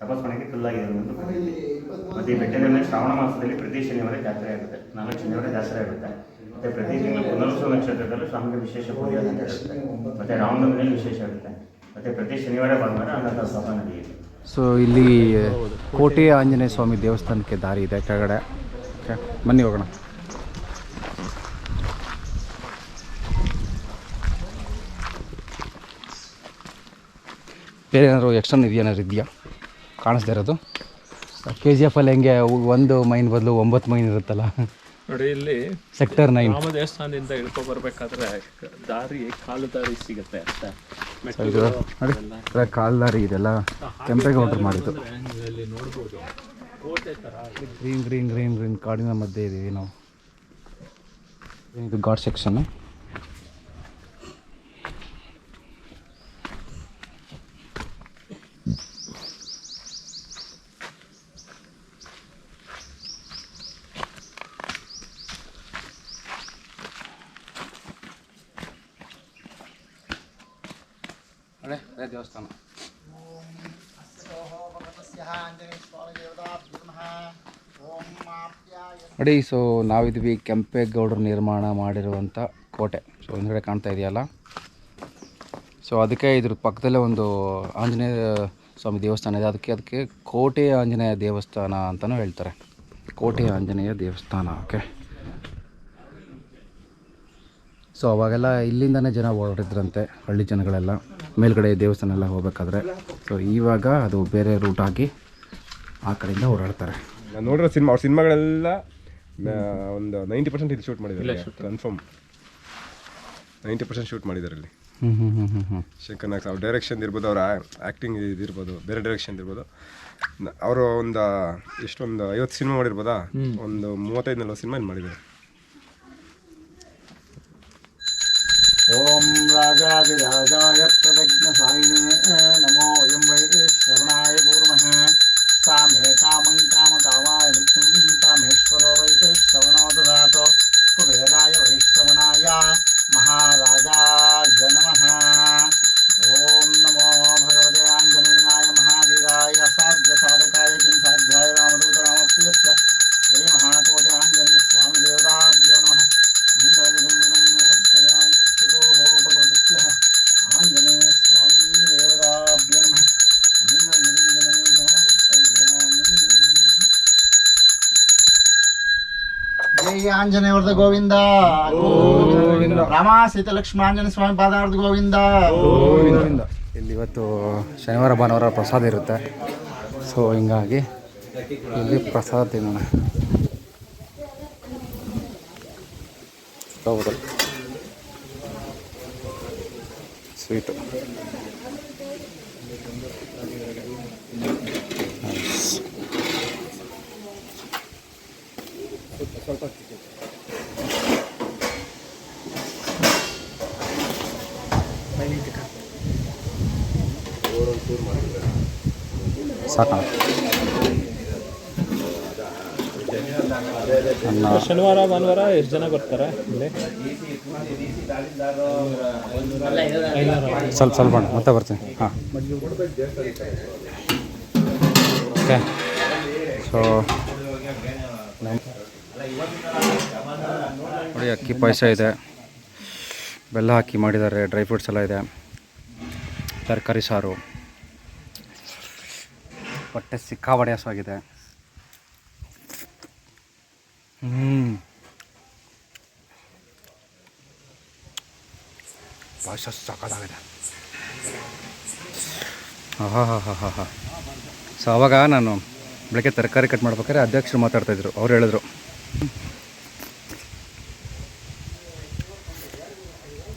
[SPEAKER 4] ತಪಸ್ ಮಾಡೋಕ್ಕೆ ಕಲ್ಲಾಗಿದೆ ಪ್ರತೀತಿ. ಮತ್ತು ಈ ಬೆಟ್ಟದ ಮೇಲೆ ಶ್ರಾವಣ ಮಾಸದಲ್ಲಿ ಪ್ರತಿ ಶನಿವಾರ ಜಾತ್ರೆ ಆಗುತ್ತೆ. ನಾಲ್ಕು ಶನಿವಾರ ಜಾತ್ರೆ ಆಗುತ್ತೆ. ಮತ್ತು ಪ್ರತಿ ತಿಂಗಳು ಪುನರ್ವಸು ನಕ್ಷತ್ರದಲ್ಲೂ ಸ್ವಾಮಿಗೆ ವಿಶೇಷ ಪೂಜೆ ಅಂತ ಇರುತ್ತೆ. ಮತ್ತು ರಾಮನವಮಿಯಲ್ಲಿ ವಿಶೇಷ ಆಗುತ್ತೆ. ಮತ್ತು ಪ್ರತಿ ಶನಿವಾರ ಭಾನುವಾರ ಅನ್ನದ ಸಭಾ ನಡೆಯುತ್ತೆ.
[SPEAKER 1] ಸೊ ಇಲ್ಲಿ ಕೋಟೆ ಆಂಜನೇಯ ಸ್ವಾಮಿ ದೇವಸ್ಥಾನಕ್ಕೆ ದಾರಿ ಇದೆ. ಕೆಳಗಡೆ. ಓಕೆ. ಬನ್ನಿ ಹೋಗೋಣ. ಬೇರೆ ಏನಾದ್ರು ಎಕ್ಸ್ಟ್ರಾ ಇದೇನಾದ್ರು ಇದೆಯಾ? ಕಾಣಿಸ್ದೆ ಇರೋದು? ಕೆ ಜಿ ಎಫಲ್ಲಿ ಹೆಂಗೆ ಒಂದು ಮೈನ್ ಬದಲು ಒಂಬತ್ತು ಮೈನ್ ಇರುತ್ತಲ್ಲ?
[SPEAKER 3] ನೋಡಿ ಇಲ್ಲಿ
[SPEAKER 1] ಸೆಕ್ಟರ್ ನೈನ್
[SPEAKER 3] ರಾಮ ದೇವಸ್ಥಾನದಿಂದ ಇಳ್ಕೊ ಬರ್ಬೇಕಾದ್ರೆ ದಾರಿ ಕಾಲು ದಾರಿ ಸಿಗುತ್ತೆ ಅಷ್ಟೇ
[SPEAKER 1] ಇದು ದಾರಿ ಇದೆಲ್ಲ ಕೆಂಪೇಗೌಡರು ಮಾಡಿದ್ದು.
[SPEAKER 3] ನೋಡ್ಬೋದು?
[SPEAKER 1] ಗ್ರೀನ್ ಗ್ರೀನ್ ಗ್ರೀನ್ ಗ್ರೀನ್ ಕಾಡಿನ ಮಧ್ಯೆ ಇದ್ದೀವಿ ನಾವು ಇದು ಗಾಡ್ ಸೆಕ್ಷನ್ ಅದೇ ಅದೇ ದೇವಸ್ಥಾನ ನೋಡಿ ಸೊ ನಾವಿದ್ವಿ ಕೆಂಪೇಗೌಡರು ನಿರ್ಮಾಣ ಮಾಡಿರುವಂಥ ಕೋಟೆ. ಸೊ ಹಿಂದ್ಗಡೆ ಕಾಣ್ತಾ ಇದೆಯಲ್ಲ? ಸೊ ಅದಕ್ಕೆ ಇದ್ರ ಪಕ್ಕದಲ್ಲೇ ಒಂದು ಆಂಜನೇಯ ಸ್ವಾಮಿ ದೇವಸ್ಥಾನ ಇದೆ. ಅದಕ್ಕೆ ಅದಕ್ಕೆ ಕೋಟೆ ಆಂಜನೇಯ ದೇವಸ್ಥಾನ ಅಂತಲೂ ಹೇಳ್ತಾರೆ. ಕೋಟೆ ಆಂಜನೇಯ ದೇವಸ್ಥಾನ ಓಕೆ ಸೊ ಅವಾಗೆಲ್ಲ ಇಲ್ಲಿಂದನೇ ಜನ ಓಡಾಡಿದ್ರಂತೆ, ಹಳ್ಳಿ ಜನಗಳೆಲ್ಲ. ಮೇಲ್ಗಡೆ ದೇವಸ್ಥಾನ ಎಲ್ಲ ಹೋಗ್ಬೇಕಾದ್ರೆ. ಸೊ ಇವಾಗ ಅದು ಬೇರೆ ರೂಟ್ ಆಗಿ ಆ ಕಡೆಯಿಂದ ಓಡಾಡ್ತಾರೆ.
[SPEAKER 7] ನೋಡಿರೋ, ಸಿನಿಮಾ ಅವ್ರ ಸಿನಿಮಾಗಳೆಲ್ಲ ಒಂದು ನೈಂಟಿ ಪರ್ಸೆಂಟ್ ಇಲ್ಲಿ ಶೂಟ್ ಮಾಡಿದ್ದಾರೆ. ಕನ್ಫರ್ಮ್ ನೈಂಟಿ ಪರ್ಸೆಂಟ್ ಶೂಟ್ ಮಾಡಿದ್ದಾರೆ ಇಲ್ಲಿ
[SPEAKER 1] ಹ್ಞೂ ಹ್ಞೂ ಹ್ಞೂ ಹ್ಞೂ ಹ್ಞೂ
[SPEAKER 7] ಶಂಕರ್ ನಾಗ್ ಅವ್ರ ಡೈರೆಕ್ಷನ್ ಇರ್ಬೋದು ಅವ್ರ ಆ್ಯಕ್ಟಿಂಗ್ ಇದಿರ್ಬೋದು ಬೇರೆ ಡೈರೆಕ್ಷನ್ ಇರ್ಬೋದು. ಅವರು ಒಂದು ಎಷ್ಟೊಂದು ಐವತ್ತು ಸಿನಿಮಾ ಮಾಡಿರ್ಬೋದ? ಒಂದು ಮೂವತ್ತೈದು ನಲ್ವತ್ತು ಸಿನಿಮಾ ಇಲ್ಲಿ ಮಾಡಿದ್ದಾರೆ.
[SPEAKER 8] ಓಂ ರಾಜಾಯ ಪ್ರದಜ್ಞ ಸಾಯಿನೇ ನಮೋ ಅಯಂ ವೈ ಶ್ರವಣಾಯ ಕೂರ್ಮಃ. सा मे कामं कामाय मृत्युं कामेश्वरो वै श्रवणो ददातु कुबेराय वैश्रवणाय महाराजाय नमः। ॐ नमो भगवते आञ्जनेयाय महावीराय साध्यसाधकाय किं साध्याय रामदूतरामप्रियस्य। श्री महाकोटे ಆಂಜನೇಯ ವರದ ಗೋವಿಂದ. ರಾಮ ಸೀತ ಲಕ್ಷ್ಮಣ ಆಂಜನೇಯ ಸ್ವಾಮಿ ಪಾದಾರ್ಧ ಗೋವಿಂದ.
[SPEAKER 1] ಇಲ್ಲಿ ಇವತ್ತು ಶನಿವಾರ ಭಾನುವಾರ ಪ್ರಸಾದ ಇರುತ್ತೆ. ಸೊ ಹಿಂಗಾಗಿ ಇಲ್ಲಿ ಪ್ರಸಾದ ತಿನ್ನೋಣ. ಹೌದು. ಸ್ವೀಟು ಸಾಕಣ.
[SPEAKER 3] ಶನಿವಾರ ಭಾನುವಾರ ಎಷ್ಟು ಜನ ಬರ್ತಾರೆ ಇಲ್ಲಿ?
[SPEAKER 1] ಸ್ವಲ್ಪ ಸ್ವಲ್ಪ ಮತ್ತೆ ಬರ್ತೀನಿ. ಹಾಂ. ಓಕೆ ಸೊ ನೋಡಿ ಅಕ್ಕಿ ಪಾಯಸ ಇದೆ. ಬೆಲ್ಲ ಹಾಕಿ ಮಾಡಿದ್ದಾರೆ ಡ್ರೈ ಫ್ರೂಟ್ಸ್ ಎಲ್ಲ ಇದೆ. ತರಕಾರಿ ಸಾರು. ಹೊಟ್ಟೆ ಸಿಕ್ಕಾಬಡೆ ಹಸುವಾಗಿದೆ ಹ್ಞೂ ಪಾಯಸ ಸಕ್ಕತ್ತಾಗಿದೆ ಹಾಂ ಹಾಂ ಹಾಂ ಹಾಂ ಸೊ ಅವಾಗ ನಾನು ಬೆಳಗ್ಗೆ ತರಕಾರಿ ಕಟ್ ಮಾಡ್ಬೇಕಾದ್ರೆ ಅಧ್ಯಕ್ಷರು ಮಾತಾಡ್ತಾಯಿದ್ರು ಅವ್ರು ಹೇಳಿದ್ರು.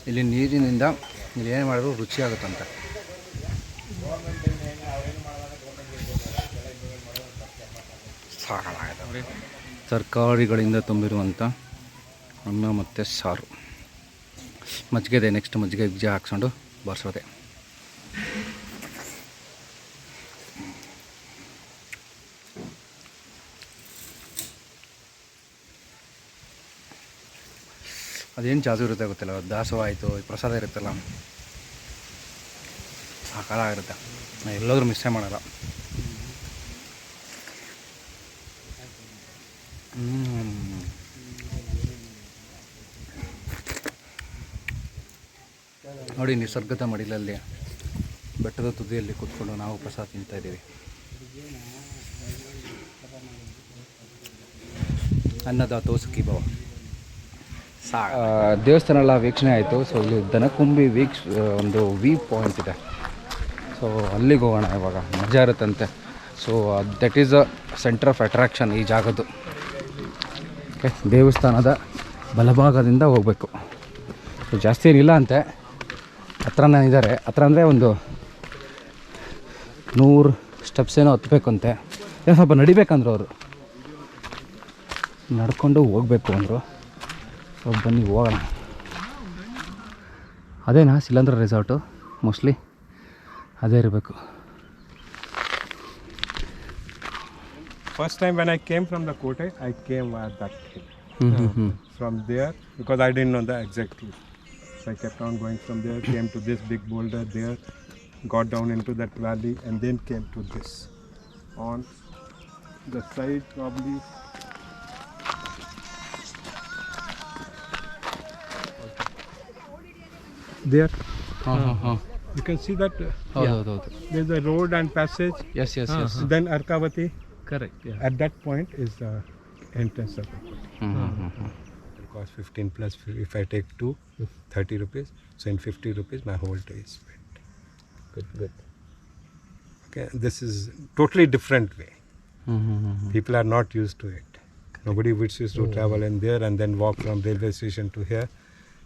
[SPEAKER 1] ಇಲ್ಲಿ ನೀರಿನಿಂದ ಇಲ್ಲಿ ಏನು ಮಾಡಿದ್ರು ರುಚಿ ಸಾಕಾಗಿದೆ ತರಕಾರಿಗಳಿಂದ ತುಂಬಿರುವಂಥ ಅನ್ನ ಮತ್ತು ಸಾರು. ಮಜ್ಜಿಗೆ ಇದೆ ನೆಕ್ಸ್ಟ್ ಮಜ್ಜಿಗೆ ಬೀಜ ಹಾಕ್ಸ್ಕೊಂಡು ಬರ್ಸೋದೆ. ಅದೇನು ಜಾದು ಇರುತ್ತೆ ಗೊತ್ತಿಲ್ಲ ದಾಸವಾಳ ಆಯಿತು ಪ್ರಸಾದ ಇರುತ್ತಲ್ಲ, ಆ ಕಾಲ ಇರುತ್ತೆ. ಎಲ್ಲಾದರೂ ಮಿಸ್ಸೇ ಮಾಡಲ್ಲ. ನೋಡಿ ನಿಸರ್ಗದ ಮಡಿಲಲ್ಲಿ ಬೆಟ್ಟದ ತುದಿಯಲ್ಲಿ ಕೂತ್ಕೊಂಡು ನಾವು ಪ್ರಸಾದ ತಿಂತಾ ಇದ್ದೀವಿ. ಅನ್ನದಾತೋ ಸುಖಿ ಭವ. ದೇವಸ್ಥಾನ ಎಲ್ಲ ವೀಕ್ಷಣೆ ಆಯಿತು. ಸೊ ಇಲ್ಲಿ ದನಕುಂಬಿ ವೀಕ್ಷ ಒಂದು ವಿ ಪಾಯಿಂಟ್ ಇದೆ. ಸೊ ಅಲ್ಲಿಗೆ ಹೋಗೋಣ ಇವಾಗ. ಮಜಾ ಇರುತ್ತಂತೆ. So that is a centre of attraction ಈ ಜಾಗದ್ದು. ಓಕೆ ದೇವಸ್ಥಾನದ ಬಲಭಾಗದಿಂದ ಹೋಗಬೇಕು. ಸೊ ಜಾಸ್ತಿ ಏನಿಲ್ಲ ಅಂತೆ. ಹತ್ರನೇ ಇದ್ದಾರೆ. ಹತ್ರ ಅಂದರೆ ಒಂದು ನೂರು ಸ್ಟೆಪ್ಸ್ ಏನೋ ಹತ್ಬೇಕಂತೆ. ಏನು ಸ್ವಲ್ಪ ನಡಿಬೇಕಂದ್ರು ಅವರು. ನಡ್ಕೊಂಡು ಹೋಗಬೇಕು ಅಂದರು. ಸ್ವಲ್ಪ ಬನ್ನಿ ಹೋಗೋಣ. ಅದೇನಾ ಸಿಲಂದ್ರ ರೆಸಾರ್ಟು ಮೋಸ್ಟ್ಲಿ ಅದೇ ಇರಬೇಕು.
[SPEAKER 9] First time when I came from the ಕೋಟೆ I came from there because hmm hmm no the exactly So I kept on going from there, came to this big boulder there, got down into that valley and then came to this. On the side probably there.
[SPEAKER 1] Uh -huh.
[SPEAKER 9] You can see that uh,
[SPEAKER 1] oh, yeah. oh, oh,
[SPEAKER 9] there's a road and passage.
[SPEAKER 1] Yes, yes, uh -huh. yes.
[SPEAKER 9] Then Arkavati.
[SPEAKER 3] Correct. Yeah.
[SPEAKER 9] At that point is the entrance of it. Costs 15 plus if I take 2, 30 rupees. So in 50 rupees, my whole day is spent.
[SPEAKER 3] Good, good.
[SPEAKER 9] Okay, this is totally different way.
[SPEAKER 1] hmm hmm
[SPEAKER 9] People are not used to it. Nobody wishes to travel in there and then walk from railway station to here.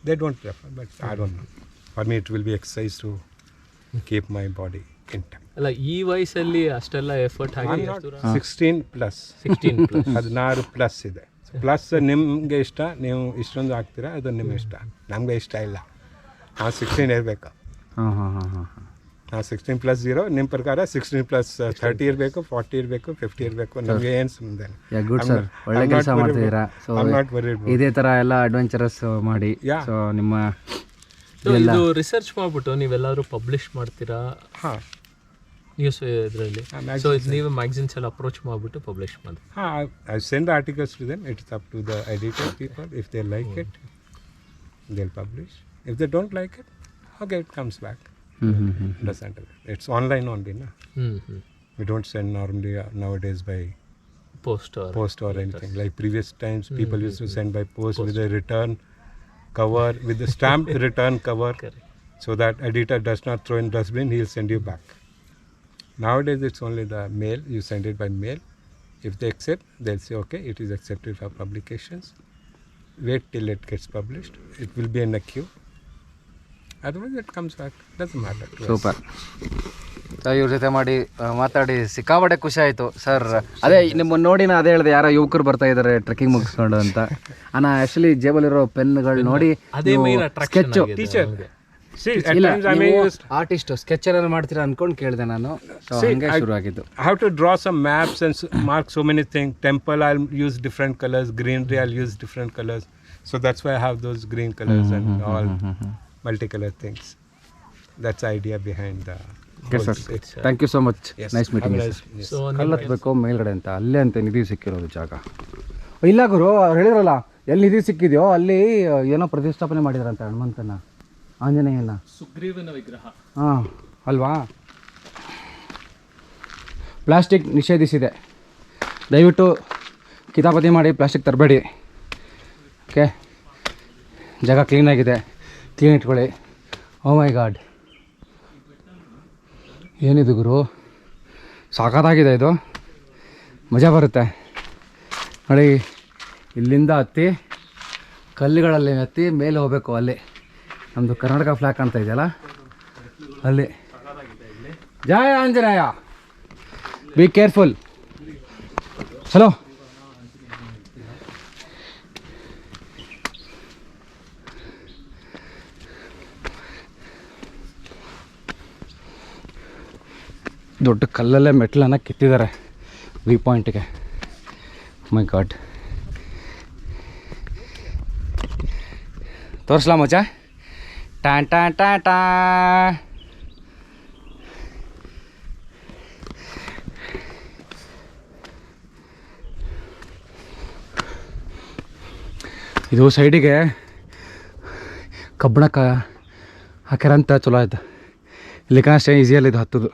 [SPEAKER 9] They don't prefer, but I don't know. For me, it will be exercise to keep my body intact.
[SPEAKER 3] ಅಲ್ಲ ಈ ವಯಸ್ಸಲ್ಲಿ ಅಷ್ಟೆಲ್ಲ effort ಹಾಕಿ
[SPEAKER 9] sixteen plus 16 plus.
[SPEAKER 3] Sixteen plus
[SPEAKER 9] ಹದಿನಾರು plus ಇದೆ plus ನಿಮಗೆ ಇಷ್ಟ ನೀವು ಇಷ್ಟೊಂದು ಹಾಕ್ತೀರಾ? ಅದು ನಿಮ್ಮ ಇಷ್ಟ. ನಮಗೆ ಇಷ್ಟ ಇಲ್ಲ. ನಾವು ಸಿಕ್ಸ್ಟೀನ್ ಇರಬೇಕು.
[SPEAKER 1] ಹಾಂ ಹಾಂ ಹಾಂ ಹಾಂ. ಹಾಂ
[SPEAKER 9] ನಾವು ಸಿಕ್ಸ್ಟೀನ್ ಪ್ಲಸ್ ಜೀರೋ ನಿಮ್ಮ ಪ್ರಕಾರ ಸಿಕ್ಸ್ಟೀನ್ ಪ್ಲಸ್ ಥರ್ಟಿ ಇರಬೇಕು ಫಾರ್ಟಿ ಇರಬೇಕು ಫಿಫ್ಟಿ ಇರಬೇಕು ನಮಗೆ ಏನು ಸಂಬಂಧ
[SPEAKER 1] ಯಾ ಗುಡ್ ಸರ್ ಒಳ್ಳೆ ಕೆಲಸ ಮಾಡ್ತಿದ್ದೀರಾ? ಸೊ ಇದೇ ಥರ ಎಲ್ಲ ಅಡ್ವೆಂಚರಸ್ ಮಾಡಿ. ಸೊ ನಿಮ್ಮ
[SPEAKER 3] ಇದು ರಿಸರ್ಚ್ ಮಾಡಿಬಿಟ್ಟು ನೀವೆಲ್ಲರೂ ಪಬ್ಲಿಷ್ ಮಾಡ್ತೀರಾ?
[SPEAKER 9] ಹಾಂ.
[SPEAKER 3] ನ್ಯೂಸ್ ಇದರಲ್ಲಿ
[SPEAKER 9] magazines
[SPEAKER 3] ಸೊ ಇದು ನೀವು ಮ್ಯಾಗ್ಝಿನ್ಸ್ ಎಲ್ಲ ಅಪ್ರೋಚ್ ಮಾಡಿಬಿಟ್ಟು ಪಬ್ಲಿಷ್ ಮಾಡಿ
[SPEAKER 9] ಹಾಂ I send articles to them it's up to the editor people if they like it they'll publish if they don't like it okay it comes back
[SPEAKER 1] ಹ್ಞೂ ಹ್ಞೂ ಹ್ಞೂ
[SPEAKER 9] doesn't it's online only ನಾ
[SPEAKER 3] ಹ್ಞೂ ಹ್ಞೂ
[SPEAKER 9] We don't send normally uh, nowadays by
[SPEAKER 3] poster
[SPEAKER 9] post or anything. Like previous times, people used to send by post, with a return cover, with the stamped return cover, so that editor does not throw in dustbin, he'll send you back. Nowadays, it's only the mail. You send it by mail. If they accept, they'll say, okay, it is accepted for publications. Wait till it gets published. It will be in a queue. Otherwise, it comes back. Doesn't matter. To us.
[SPEAKER 1] Super ಇವ್ರ ಜೊತೆ ಮಾಡಿ ಆ, ಮಾತಾಡಿ ಸಿಕ್ಕಾಪಟ್ಟೆ ಖುಷಿ ಆಯಿತು sir ಅದೇ ನಿಮ್ಮನ್ನು ನೋಡಿ ನಾ ಅದೇ ಹೇಳಿದೆ ಯಾರೋ ಯುವಕರು ಬರ್ತಾ ಇದ್ದಾರೆ ಟ್ರೆಕ್ಕಿಂಗ್ ಮುಗಿಸ್ಕೊಂಡು ಅಂತ ಅಣ್ಣ ಆ್ಯಕ್ಚುಲಿ ಜೇಬಲ್ಲಿರೋ ಪೆನ್ಗಳು ನೋಡಿ
[SPEAKER 3] ಅದೇ
[SPEAKER 9] Teacher,
[SPEAKER 1] ಆರ್ಟಿಸ್ಟ್ ಸ್ಕೆಚರ್ ಮಾಡ್ತೀರಾ ಅನ್ಕೊಂಡು ಕೇಳಿದೆ ನಾನು. ಶುರು ಆಗಿದ್ದು
[SPEAKER 9] have to draw some maps and mark so many thing temple I use different colours green I use different colours so that's why have those green colours and all multi colour things that's idea behind the
[SPEAKER 1] thank you
[SPEAKER 9] so much nice
[SPEAKER 3] meeting
[SPEAKER 1] ಕಲ್ಲ ಹತ್ಬೇಕು ಮೇಲ್ಗಡೆ ಅಂತ. ಅಲ್ಲೇ ಅಂತ ನಿಧಿ ಸಿಕ್ಕಿರೋದು ಜಾಗ. ಇಲ್ಲ ಗುರು ಅವ್ರು ಹೇಳಿದ್ರಲ್ಲ ಎಲ್ಲಿ ನಿಧಿ ಸಿಕ್ಕಿದೆಯೋ ಅಲ್ಲಿ ಏನೋ ಪ್ರತಿಷ್ಠಾಪನೆ ಮಾಡಿದಾರಂತೆ ಹನುಮಂತನ್ನ ಆಂಜನೇಯನ.
[SPEAKER 3] ಸುಗ್ರೀವನ ವಿಗ್ರಹ.
[SPEAKER 1] ಹಾಂ ಅಲ್ವಾ? ಪ್ಲಾಸ್ಟಿಕ್ ನಿಷೇಧಿಸಿದೆ. ದಯವಿಟ್ಟು ಕಿತಾಪತಿ ಮಾಡಿ ಪ್ಲಾಸ್ಟಿಕ್ ತರಬೇಡಿ. ಓಕೆ? ಜಾಗ ಕ್ಲೀನಾಗಿದೆ ಕ್ಲೀನ್ ಇಟ್ಕೊಳ್ಳಿ. ಓ ಮೈ ಗಾಡ್ ಏನಿದು ಗುರು? ಸಾಕತ್ತಾಗಿದೆ ಇದು. ಮಜಾ ಬರುತ್ತೆ. ನೋಡಿ ಇಲ್ಲಿಂದ ಹತ್ತಿ ಕಲ್ಲುಗಳಲ್ಲಿ ಹತ್ತಿ ಮೇಲೆ ಹೋಗಬೇಕು ಅಲ್ಲಿ. ನಮ್ಮದು ಕರ್ನಾಟಕ ಫ್ಲಾಗ್ ಕಾಣ್ತಾ ಇದೆಯಲ್ಲ? ಅಲ್ಲಿ. ಜಯ ಆಂಜನೇಯ. ಬಿ ಕೇರ್ಫುಲ್ ಹಲೋ ದೊಡ್ಡ ಕಲ್ಲಲ್ಲೇ ಮೆಟ್ಲನ್ನು ಕಿತ್ತಿದ್ದಾರೆ. ವಿ ಪಾಯಿಂಟ್ಗೆ ಮೈ ಗಾಡ್ ತೋರಿಸ್ಲಾ ಮಚ್ಚ ಟಾ ಟಾ ಟಾ ಟಾ ಇದು ಸೈಡಿಗೆ ಕಬ್ಬಣ ಕ ಹಾಕ್ಯಾರಂತ ಚಲೋ ಆಯ್ತು. ಇಲ್ಲಿ ಅಷ್ಟೇ ಈಸಿಯಲ್ಲಿ ಇದು ಹತ್ತದು.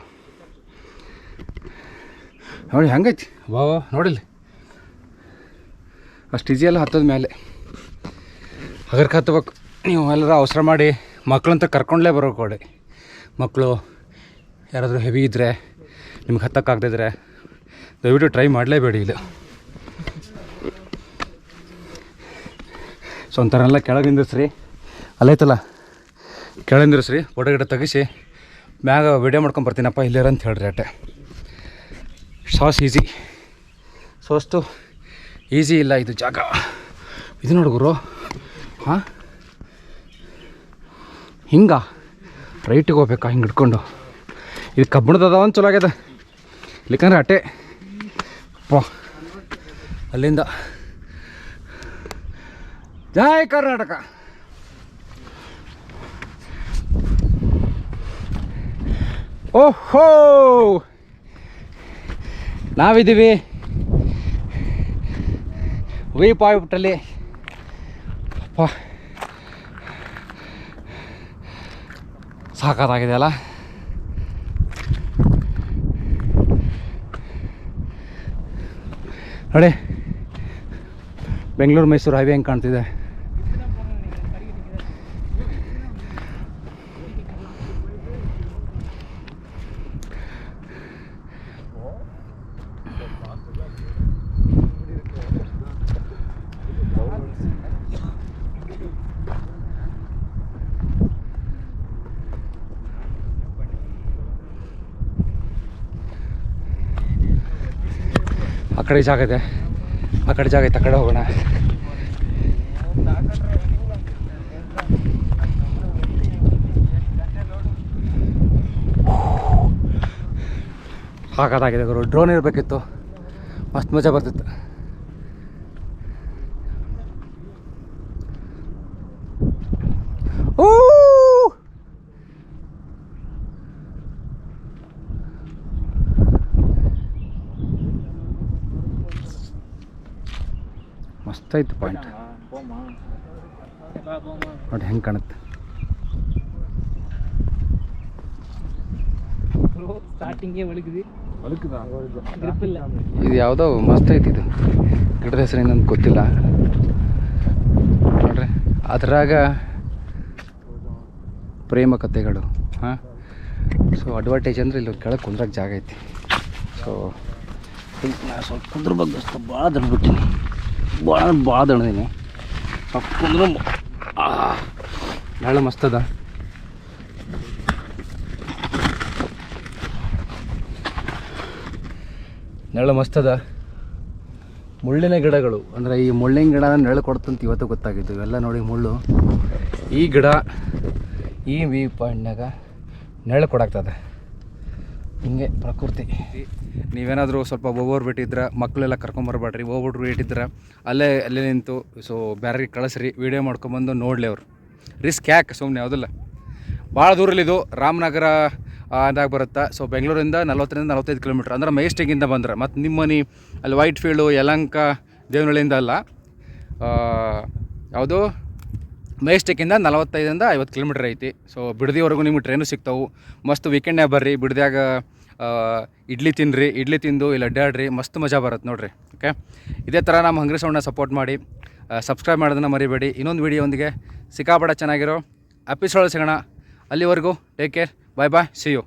[SPEAKER 1] ನೋಡಿ, ಹೆಂಗೈತಿ? ವಾ ನೋಡಿಲ್ಲಿ. ಅಷ್ಟು ಈಸಿಯಲ್ಲಿ ಹತ್ತದ ಮೇಲೆ ಹಗರ್ಕ ಹತ್ತಬೇಕು ನೀವು ಎಲ್ಲರ ಅವಸರ ಮಾಡಿ. ಮಕ್ಕಳಂತ ಕರ್ಕೊಂಡ್ಲೇ ಬರೋ ಕೊಡಿ ಮಕ್ಕಳು ಯಾರಾದರೂ ಹೆವಿ ಇದ್ದರೆ ನಿಮ್ಗೆ ಹತ್ತಕ್ಕಾಗದಿದ್ರೆ ದಯವಿಟ್ಟು ಟ್ರೈ ಮಾಡಲೇಬೇಡಿ ಇದು. ಸೊ ಒಂಥರ ಕೆಳಗೆ ನಿಂದಿಸ್ರಿ ಅಲ್ಲೈತಲ್ಲ ಕೆಳಗೆ ನಿಂದಿಸ್ರಿ ಫೋಟೋ ಗಿಡ ತೆಗಿಸಿ, ಮ್ಯಾಗ ವೀಡಿಯೋ ಮಾಡ್ಕೊಂಡು ಬರ್ತೀನಪ್ಪ ಇಲ್ಲಿರ ಅಂತ ಹೇಳ್ರಿ ಅಟ್ಟೆ. ಸಾಸ್ ಈಸಿ ಸೊ ಅಷ್ಟು ಈಸಿ ಇಲ್ಲ ಇದು ಜಾಗ. ಇದು ನೋಡು ಗುರು. ಹಾಂ? ಹಿಂಗ. ರೈಟಿಗೆ ಹೋಗ್ಬೇಕಾ? ಹಿಂಗೆ ಹಿಡ್ಕೊಂಡು. ಇದು ಕಬ್ಬಿಣದ ಅದಾವ ಚಲೋ ಆಗ್ಯದ. ಇಲ್ಲಿಕಂದ್ರೆ ಅಟೆ. ಪಾ. ಅಲ್ಲಿಂದ. ಜಾಯ್ ಕರ್ನಾಟಕ. ಓಹೋ! ನಾವಿದ್ದೀವಿ. ವಿ ಪಾಯಿಂಟಲ್ಲಿ ಅಪ್ಪ ಸಾಕಾಗಿದೆ ಅಲ್ಲ ನೋಡಿ ಬೆಂಗಳೂರು ಮೈಸೂರು ಹೈವೇ ಹೆಂಗೆ ಕಾಣ್ತಿದೆ? ಕಡೆ ಜಾಗ ಇದೆ. ಆ ಕಡೆ ಜಾಗ ಐತೆ ಆ ಕಡೆ ಹೋಗೋಣ. ಹಾಗಾದಾಗಿದೆ ಗುರು. ಡ್ರೋನ್ ಇರಬೇಕಿತ್ತು. ಮಸ್ತ್ ಮಜಾ ಬರ್ತಿತ್ತು ಓ ಐತೆ ಪಾಯಿಂಟ್ ನೋಡಿ ಹೆಂಗೆ ಕಾಣುತ್ತೆ.
[SPEAKER 3] ಸ್ಟಾರ್ಟಿಂಗೇ ಒಳಗಿದ್ವಿ ಗ್ರಿಪ್ ಇಲ್ಲ.
[SPEAKER 1] ಇದು ಯಾವುದೋ ಮಸ್ತ್ ಐತಿ ಇದು. ಗಿಡದ ಹೆಸರು ಏನಂತ ಗೊತ್ತಿಲ್ಲ. ನೋಡ್ರಿ ಅದ್ರಾಗ ಪ್ರೇಮ ಕಥೆಗಳು ಹಾಂ? ಸೊ ಅಡ್ವಾಂಟೇಜ್ ಅಂದ್ರೆ ಇಲ್ಲಿ ಕೆಳಗೆ ಕುಂದ್ರಕ್ಕೆ ಜಾಗ ಐತಿ. ಸೊ ನಾ ಸ್ವಲ್ಪ ಕುಂದ್ರ ಬಗ್ಗೆ ಭಾಳ ಭಾಳ ದಣ್ಬಿಟ್ಟಿನಿ ಭಾಳ ಭಾಳ ದಣದೀನಿ ಕುಂದ್ರ ಭಾಳ ಅದ. ನೆರಳು ಮಸ್ತದ ಮುಳ್ಳಿನ ಗಿಡಗಳು, ಅಂದರೆ ಈ ಮುಳ್ಳಿನ ಗಿಡ ನೆರಳು ಕೊಡ್ತಂತ ಇವತ್ತು ಗೊತ್ತಾಗಿದ್ದು. ಇವೆಲ್ಲ ನೋಡಿ ಮುಳ್ಳು. ಈ ಗಿಡ ಈ ವ್ಯೂ ಪಾಯಿಂಟ್ನಾಗ ನೆರಳು ಕೊಡಾಗ್ತದೆ. ಹಿಂಗೆ ಪ್ರಕೃತಿ. ನೀವೇನಾದರೂ ಸ್ವಲ್ಪ ಓವರ್ ಬಿಟ್ಟಿದ್ರೆ ಮಕ್ಕಳೆಲ್ಲ ಕರ್ಕೊಂಬರ್ಬೇಡ್ರಿ ಓವರ್ ಬಿಟ್ಟಿದ್ರೆ ಅಲ್ಲೇ ಅಲ್ಲೇ ನಿಂತು, ಸೊ ಬೇರೆ ಕಳಿಸ್ರಿ, ವೀಡಿಯೋ ಮಾಡ್ಕೊಂಬಂದು ನೋಡಲಿ ಅವರು. ರಿಸ್ಕ್ ಯಾಕೆ? ಸುಮ್ಮನೆ ಯಾವುದಿಲ್ಲ. ಭಾಳ ದೂರಲ್ಲಿದು ರಾಮನಗರ ಅಂದಾಗ ಬರುತ್ತೆ? ಸೊ ಬೆಂಗಳೂರಿಂದ ನಲ್ವತ್ತರಿಂದ ನಲವತ್ತೈದು ಕಿಲೋಮೀಟ್ರ್, ಅಂದ್ರೆ ಮೆಜೆಸ್ಟಿಕ್ಕಿಂದ ಬಂದ್ರೆ, ಮತ್ತು ನಿಮ್ಮ ಮನೆ, ಅಲ್ಲಿ ವೈಟ್ ಫೀಲ್ಡು ಯಲಂಕ, ದೇವನಹಳ್ಳಿಯಿಂದ ಅಲ್ಲ ಯಾವುದು? ಮೆಜೆಸ್ಟಿಕ್ಕಿಂದ ನಲವತ್ತೈದರಿಂದ ಐವತ್ತು ಕಿಲೋಮೀಟ್ರ್ ಐತಿ. ಸೊ ಬಿಡದಿವರೆಗೂ ನಿಮ್ಗೆ ಟ್ರೈನು ಸಿಗ್ತಾವೆ. ಮಸ್ತ್ ವೀಕೆಂಡ್ನಾಗ ಬರ್ರಿ, ಬಿಡದ್ಯಾಗ ಇಡ್ಲಿ ತಿನ್ನಿರಿ ಇಡ್ಲಿ ತಿಂದು ಇಲ್ಲಿ ಅಡ್ಡಾಡ್ರಿ ಮಸ್ತ್ ಮಜಾ ಬರುತ್ತೆ ನೋಡಿರಿ ಓಕೆ ಇದೇ ಥರ ನಮ್ಮ ಹಂಗ್ರಿ ಸೌಂಡ್ನ ಸಪೋರ್ಟ್ ಮಾಡಿ ಸಬ್ಸ್ಕ್ರೈಬ್ ಮಾಡೋದನ್ನ ಮರಿಬೇಡಿ. ಇನ್ನೊಂದು ವೀಡಿಯೋಂದಿಗೆ ಸಿಕ್ಕಾಪಡ ಚೆನ್ನಾಗಿರೋ ಎಪಿಸೋಡ್ ಸಿಗೋಣ. ಅಲ್ಲಿವರೆಗೂ take care bye bye see you